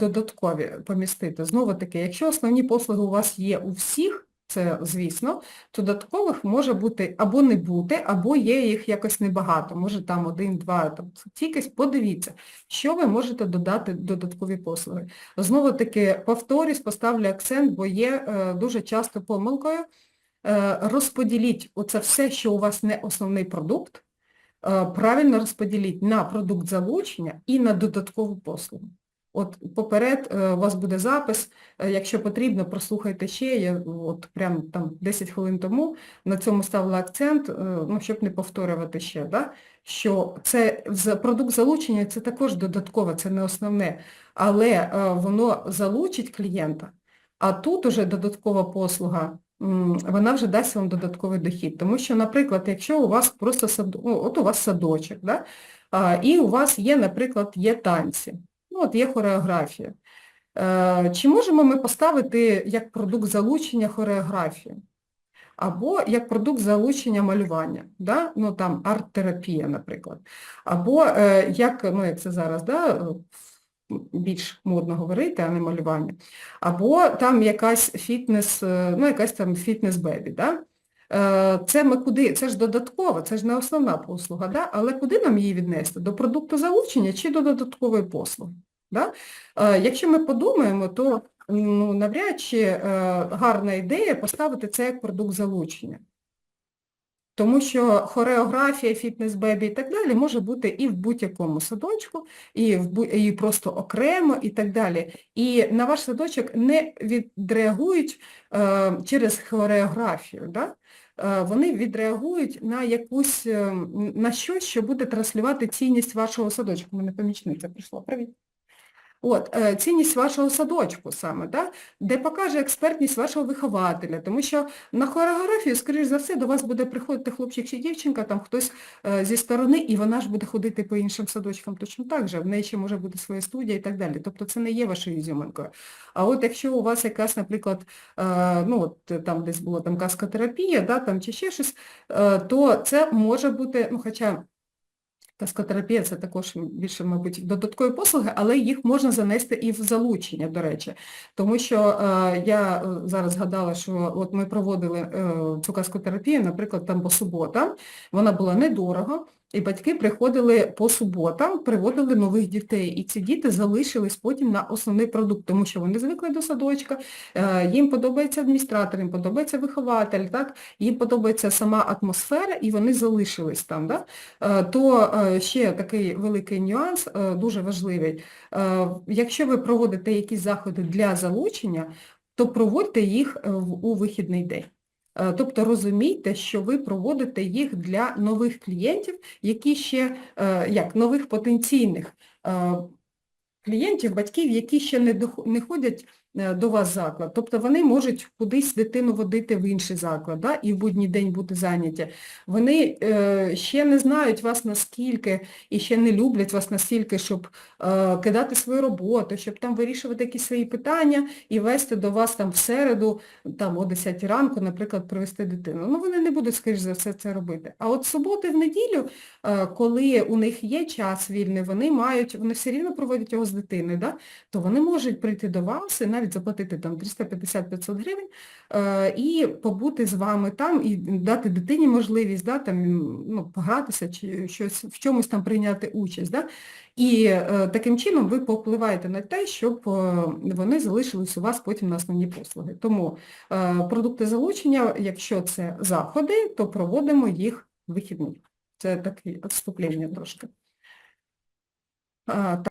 додаткові помістити. Знову таки, якщо основні послуги у вас є у всіх, це звісно, то додаткових може бути або не бути, або є їх якось небагато, може там один, два, там кількість, подивіться, що ви можете додати додаткові послуги. Знову таки, повторюсь, поставлю акцент, бо є е, дуже часто помилкою, е, розподіліть оце все, що у вас не основний продукт, е, правильно розподіліть на продукт залучення і на додаткову послугу. От поперед е, у вас буде запис, е, якщо потрібно, прослухайте ще, я от прям там 10 хвилин тому на цьому ставила акцент, е, ну, щоб не повторювати ще, да? що це продукт залучення це також додаткове, це не основне, але воно залучить клієнта, а тут уже додаткова послуга, вона вже дасть вам додатковий дохід. Тому що, наприклад, якщо у вас просто сад... ну, от у вас садочок, да? і у вас є, наприклад, є танці, ну от є хореографія. Е, Чи можемо ми поставити як продукт залучення хореографію? Або як продукт залучення малювання, да? ну там арт-терапія, наприклад. Або е, як, ну як це зараз, да? е, більш модно говорити, а не малювання. Або там якась фітнес, ну якась там фітнес-бебі, да? Е, Це ми куди? Це ж додатково, це ж не основна послуга, да? але куди нам її віднести? До продукту залучення чи до додаткової послуги? Да? Е, Якщо ми подумаємо, то ну, навряд чи е, гарна ідея поставити це як продукт залучення. Тому що хореографія, фітнес-бебі і так далі може бути і в будь-якому садочку, і, в, і просто окремо, і так далі. І на ваш садочок не відреагують е, через хореографію. Да? Е, вони відреагують на якусь, е, на щось, що буде транслювати цінність вашого садочку. Мене помічниця прийшла. Привіт. От, е, цінність вашого садочку саме, да? де покаже експертність вашого вихователя, тому що на хореографію, скоріш за все, до вас буде приходити хлопчик чи дівчинка, там хтось е, зі сторони, і вона ж буде ходити по іншим садочкам точно так же, в неї ще може бути своя студія і так далі. Тобто це не є вашою ізюминкою. А от якщо у вас якась, наприклад, е, ну от там десь була там каскотерапія, да, там чи ще щось, то це може бути, ну хоча Каскотерапія це також більше, мабуть, додаткові послуги, але їх можна занести і в залучення, до речі. Тому що е, я е, зараз згадала, що от ми проводили е, цю каскотерапію, наприклад, там по суботам, вона була недорого, і батьки приходили по суботам, приводили нових дітей, і ці діти залишились потім на основний продукт, тому що вони звикли до садочка, е, їм подобається адміністратор, їм подобається вихователь, так? їм подобається сама атмосфера, і вони залишились там. Да? Е, то е, ще такий великий нюанс, дуже важливий. Якщо ви проводите якісь заходи для залучення, то проводьте їх у вихідний день. Е, Тобто розумійте, що ви проводите їх для нових клієнтів, які ще, е, як нових потенційних е, клієнтів, батьків, які ще не ходять до вас заклад. Тобто вони можуть кудись дитину водити в інший заклад да, і в будній день бути зайняті. Вони е, ще не знають вас наскільки і ще не люблять вас настільки, щоб е, кидати свою роботу, щоб там вирішувати якісь свої питання і вести до вас там в середу, там о 10 ранку, наприклад, привезти дитину. Ну, вони не будуть, скоріш за все, це робити. А от суботи в неділю, е, коли у них є час вільний, вони мають, вони все рівно проводять його з дитиною, да? то вони можуть прийти до вас і навіть заплатити там 350-500 гривень е, і побути з вами там, і дати дитині можливість да, там, ну, погратися чи щось, в чомусь там прийняти участь. Да? І е, таким чином ви попливаєте на те, щоб е, вони залишились у вас потім на основні послуги. Тому продукти залучення, якщо це заходи, то проводимо їх вихідні. Це таке відступлення трошки.